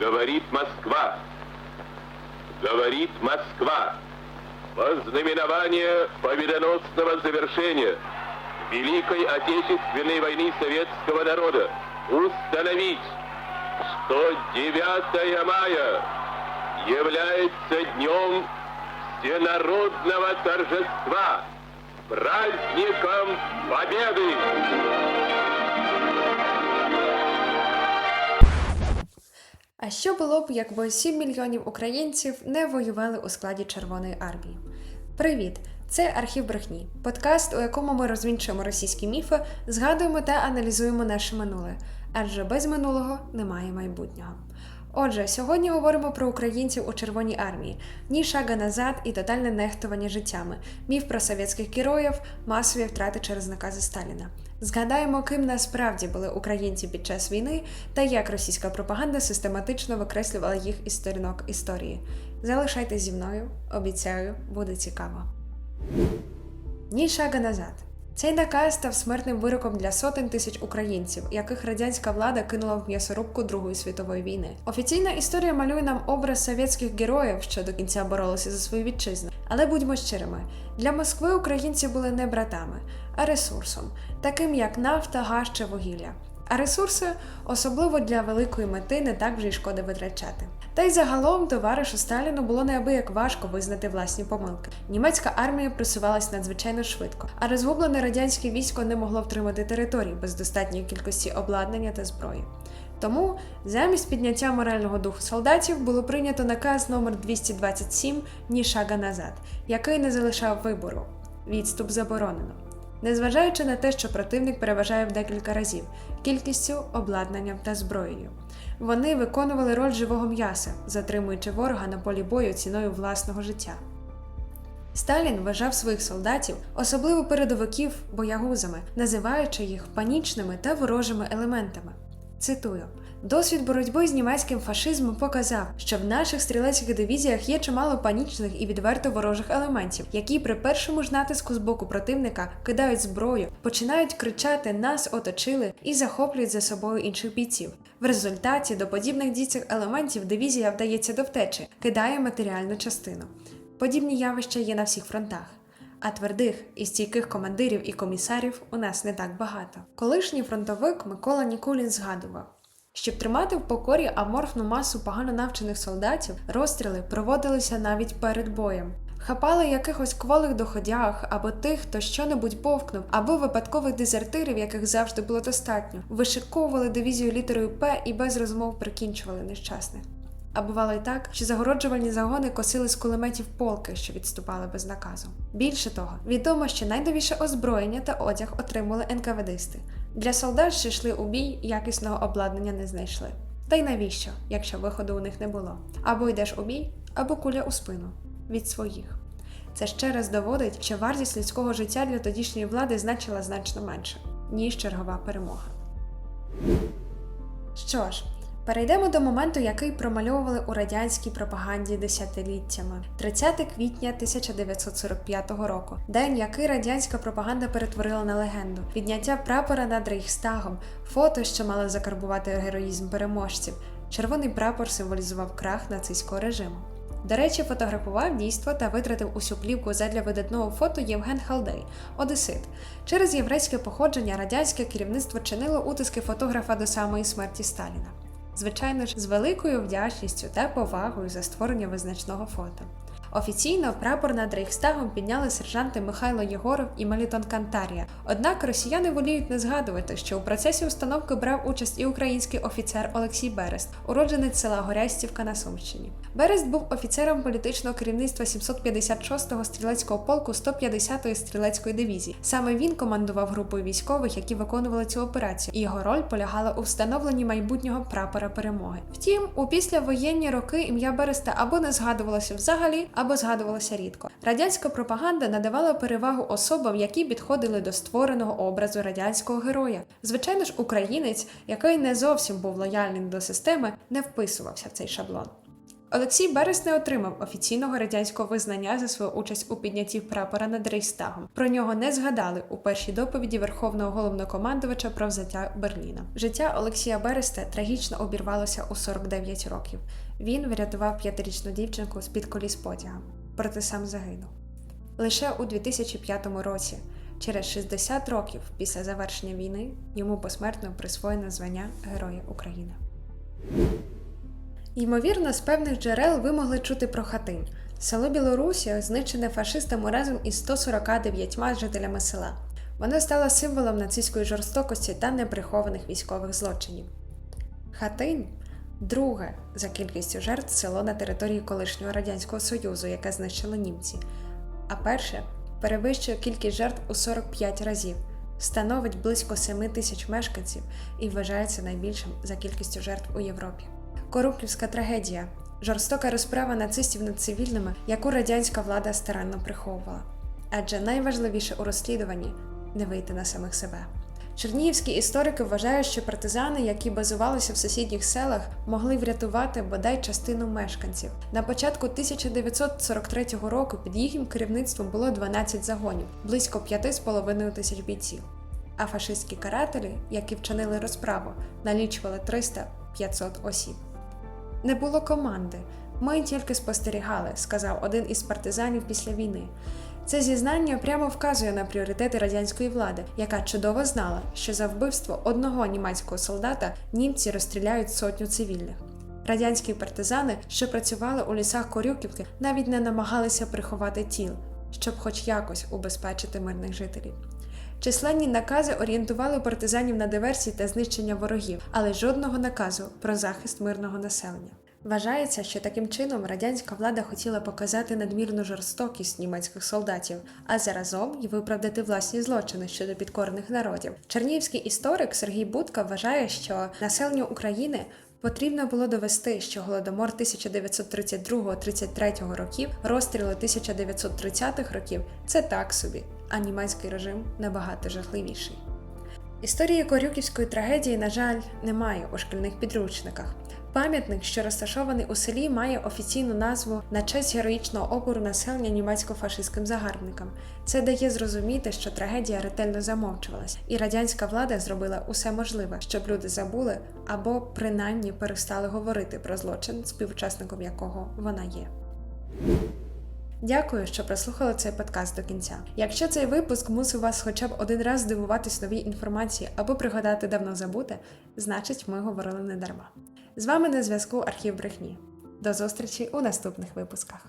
Говорит Москва. Говорит Москва. Во знаменование победоносного завершения Великой Отечественной войны советского народа установить, что 9 мая является днем всенародного торжества, праздником Победы! А що було б, якби 7 мільйонів українців не воювали у складі Червоної армії? Привіт! Це архів брехні, подкаст, у якому ми розвінчуємо російські міфи, згадуємо та аналізуємо наше минуле. Адже без минулого немає майбутнього. Отже, сьогодні говоримо про українців у Червоній армії, ні шага назад і тотальне нехтування життями, міф про совєтських героїв, масові втрати через накази Сталіна. Згадаємо, ким насправді були українці під час війни та як російська пропаганда систематично викреслювала їх із сторінок історії. Залишайтесь зі мною, обіцяю, буде цікаво. Ні шага назад. Цей наказ став смертним вироком для сотень тисяч українців, яких радянська влада кинула в м'ясорубку Другої світової війни. Офіційна історія малює нам образ совєтських героїв, що до кінця боролися за свою вітчизну. Але будьмо щирими, для Москви українці були не братами, а ресурсом, таким як нафта, газ чи вугілля. А ресурси, особливо для великої мети, не так вже й шкода витрачати. Та й загалом товаришу Сталіну було неабияк важко визнати власні помилки. Німецька армія просувалась надзвичайно швидко, а розгублене радянське військо не могло втримати територій без достатньої кількості обладнання та зброї. Тому замість підняття морального духу солдатів було прийнято наказ номер 227 «Ні шага назад, який не залишав вибору. Відступ заборонено. Незважаючи на те, що противник переважає в декілька разів кількістю, обладнанням та зброєю. Вони виконували роль живого м'яса, затримуючи ворога на полі бою ціною власного життя. Сталін вважав своїх солдатів, особливо передовиків, боягузами, називаючи їх панічними та ворожими елементами. Цитую: досвід боротьби з німецьким фашизмом показав, що в наших стрілецьких дивізіях є чимало панічних і відверто ворожих елементів, які при першому ж натиску з боку противника кидають зброю, починають кричати Нас оточили і захоплюють за собою інших бійців. В результаті до подібних дій цих елементів дивізія вдається до втечі, кидає матеріальну частину. Подібні явища є на всіх фронтах. А твердих і стійких командирів і комісарів у нас не так багато. Колишній фронтовик Микола Нікулін згадував. Щоб тримати в покорі аморфну масу погано навчених солдатів, розстріли проводилися навіть перед боєм. Хапали якихось кволих доходях або тих, хто щонебудь бовкнув, або випадкових дезертирів, яких завжди було достатньо, вишиковували дивізію літерою П і без розмов прикінчували нещасних. А бувало й так, що загороджувальні загони косили з кулеметів полки, що відступали без наказу. Більше того, відомо, що найновіше озброєння та одяг отримали НКВДисти. Для солдат, що йшли у бій, якісного обладнання не знайшли. Та й навіщо, якщо виходу у них не було? Або йдеш у бій, або куля у спину від своїх. Це ще раз доводить, що вартість людського життя для тодішньої влади значила значно менше, ніж чергова перемога. Що ж, перейдемо до моменту, який промальовували у радянській пропаганді десятиліттями 30 квітня 1945 року, день, який радянська пропаганда перетворила на легенду, підняття прапора над Рейхстагом, фото, що мало закарбувати героїзм переможців. Червоний прапор символізував крах нацистського режиму. До речі, фотографував дійство та витратив усю плівку задля видатного фото Євген Халдей, одесит. Через єврейське походження радянське керівництво чинило утиски фотографа до самої смерті Сталіна. Звичайно ж, з великою вдячністю та повагою за створення визначного фото. Офіційно прапор над Рейхстагом підняли сержанти Михайло Єгоров і Мелітон Кантарія. Однак росіяни воліють не згадувати, що у процесі установки брав участь і український офіцер Олексій Берест, уродженець села Горястівка на Сумщині. Берест був офіцером політичного керівництва 756-го стрілецького полку 150-ї стрілецької дивізії. Саме він командував групою військових, які виконували цю операцію, і його роль полягала у встановленні майбутнього прапора перемоги. Втім, у післявоєнні роки ім'я Береста або не згадувалося взагалі, або згадувалося рідко. Радянська пропаганда надавала перевагу особам, які підходили до створеного образу радянського героя. Звичайно ж, українець, який не зовсім був лояльним до системи, не вписувався в цей шаблон. Олексій Берес не отримав офіційного радянського визнання за свою участь у піднятті прапора над Рейхстагом. Про нього не згадали у першій доповіді Верховного головнокомандувача про взяття Берліна. Життя Олексія Береста трагічно обірвалося у 49 років. Він врятував п'ятирічну дівчинку з під коліс потяга, проте сам загинув. Лише у 2005 році, через 60 років після завершення війни, йому посмертно присвоєно звання Героя України. Ймовірно, з певних джерел ви могли чути про Хатинь. Село Білорусі знищене фашистами разом із 149 жителями села. Воно стало символом нацистської жорстокості та неприхованих військових злочинів. Хатинь друге за кількістю жертв село на території колишнього Радянського Союзу, яке знищили німці, а перше перевищує кількість жертв у 45 разів, становить близько 7 тисяч мешканців і вважається найбільшим за кількістю жертв у Європі. Коруківська трагедія жорстока розправа нацистів над цивільними, яку радянська влада старанно приховувала. Адже найважливіше у розслідуванні не вийти на самих себе. Чернігівські історики вважають, що партизани, які базувалися в сусідніх селах, могли врятувати бодай частину мешканців. На початку 1943 року під їхнім керівництвом було 12 загонів, близько 5,5 тисяч бійців. А фашистські карателі, які вчинили розправу, налічували 300-500 осіб. Не було команди. Ми тільки спостерігали, сказав один із партизанів після війни. Це зізнання прямо вказує на пріоритети радянської влади, яка чудово знала, що за вбивство одного німецького солдата німці розстріляють сотню цивільних. Радянські партизани, що працювали у лісах Корюківки, навіть не намагалися приховати тіл, щоб хоч якось убезпечити мирних жителів. Численні накази орієнтували партизанів на диверсії та знищення ворогів, але жодного наказу про захист мирного населення. Вважається, що таким чином радянська влада хотіла показати надмірну жорстокість німецьких солдатів, а заразом й виправдати власні злочини щодо підкорених народів. Чернігівський історик Сергій Будка вважає, що населенню України Потрібно було довести, що голодомор 1932-33 років, розстріли 1930-х років це так собі, а німецький режим набагато жахливіший. Історії Корюківської трагедії, на жаль, немає у шкільних підручниках. Пам'ятник, що розташований у селі, має офіційну назву на честь героїчного опору населення німецько-фашистським загарбникам. Це дає зрозуміти, що трагедія ретельно замовчувалась, і радянська влада зробила усе можливе, щоб люди забули або принаймні перестали говорити про злочин, співучасником якого вона є. Дякую, що прослухали цей подкаст до кінця. Якщо цей випуск мусив вас хоча б один раз здивуватись новій інформації або пригадати давно забуте, значить ми говорили не дарма. З вами на зв'язку Архів брехні. До зустрічі у наступних випусках.